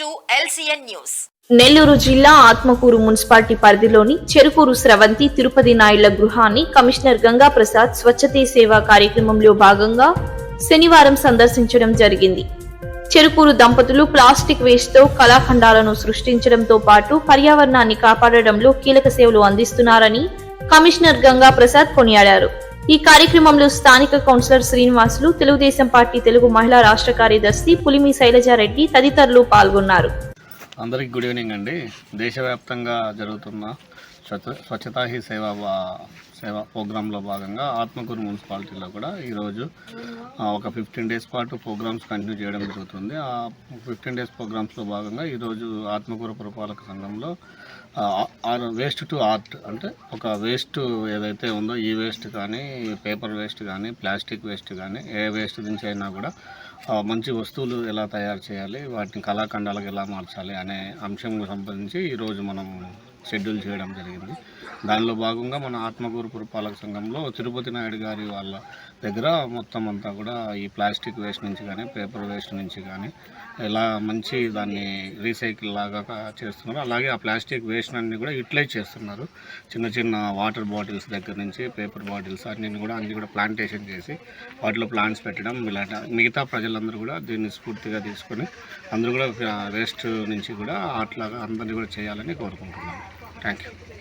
To news. Nellore జిల్లా Atmakur municipality పరిధిలోని చెరుకూరు స్రవంతి తిరుపతి నాయుళ్ళ గృహాన్ని కమిషనర్ గంగా ప్రసాద్ స్వచ్ఛతే సేవ కార్యక్రమంలో భాగంగా శనివారం సందర్శించడం జరిగింది. చెరుకూరు దంపతులు ప్లాస్టిక్ వేస్ట్తో కళాఖండాలను సృష్టించడంతో పాటు పర్యావరణాన్ని కాపాడడంలో కీలక సేవలు అందిస్తున్నారని కమిషనర్ గంగా ప్రసాద్ కొనియాడారు. ఈ కార్యక్రమంలో స్థానిక కౌన్సిలర్ శ్రీనివాసులు తెలుగుదేశం పార్టీ తెలుగు మహిళా రాష్ట్ర కార్యదర్శి పులిమి శైలజారెడ్డి తదితరులు పాల్గొన్నారు. అందరికి గుడ్ ఈవినింగ్ అండి. దేశవ్యాప్తంగా జరుగుతున్న స్వచ్ఛతా హీ సేవ సేవ ప్రోగ్రాంలో భాగంగా ఆత్మకూరు మున్సిపాలిటీలో కూడా ఈరోజు ఒక ఫిఫ్టీన్ డేస్ పాటు ప్రోగ్రామ్స్ కంటిన్యూ చేయడం జరుగుతుంది. ఆ ఫిఫ్టీన్ డేస్ ప్రోగ్రామ్స్లో భాగంగా ఈరోజు ఆత్మకూరు పురపాలక సంఘంలో వేస్ట్ టు ఆర్ట్ అంటే ఒక వేస్ట్ ఏదైతే ఉందో ఈ వేస్ట్ కానీ పేపర్ వేస్ట్ కానీ ప్లాస్టిక్ వేస్ట్ కానీ ఏ వేస్ట్ నుంచి అయినా కూడా మంచి వస్తువులు ఎలా తయారు చేయాలి వాటిని కళాఖండాలకు ఎలా మార్చాలి అనే అంశం సంబంధించి ఈరోజు మనం షెడ్యూల్ చేయడం జరిగింది. దానిలో భాగంగా మన ఆత్మకూరు పురపాలక సంఘంలో తిరుపతి నాయుడు గారి వాళ్ళ దగ్గర మొత్తం అంతా కూడా ఈ ప్లాస్టిక్ వేస్ట్ నుంచి కానీ పేపర్ వేస్ట్ నుంచి కానీ ఎలా మంచి దాన్ని రీసైకిల్ లాగా చేస్తున్నారు. అలాగే ఆ ప్లాస్టిక్ వేస్ట్ అన్ని కూడా యూటిలైజ్ చేస్తున్నారు. చిన్న చిన్న వాటర్ బాటిల్స్ దగ్గర నుంచి పేపర్ బాటిల్స్ అన్ని కూడా అన్ని కూడా ప్లాంటేషన్ చేసి వాటిలో ప్లాంట్స్ పెట్టడం ఇలాంటి మిగతా ప్రజలందరూ కూడా దీన్ని స్ఫూర్తిగా తీసుకొని అందరూ కూడా వేస్ట్ నుంచి కూడా అట్లాగా అందరినీ కూడా చేయాలని కోరుకుంటున్నాను Thank you.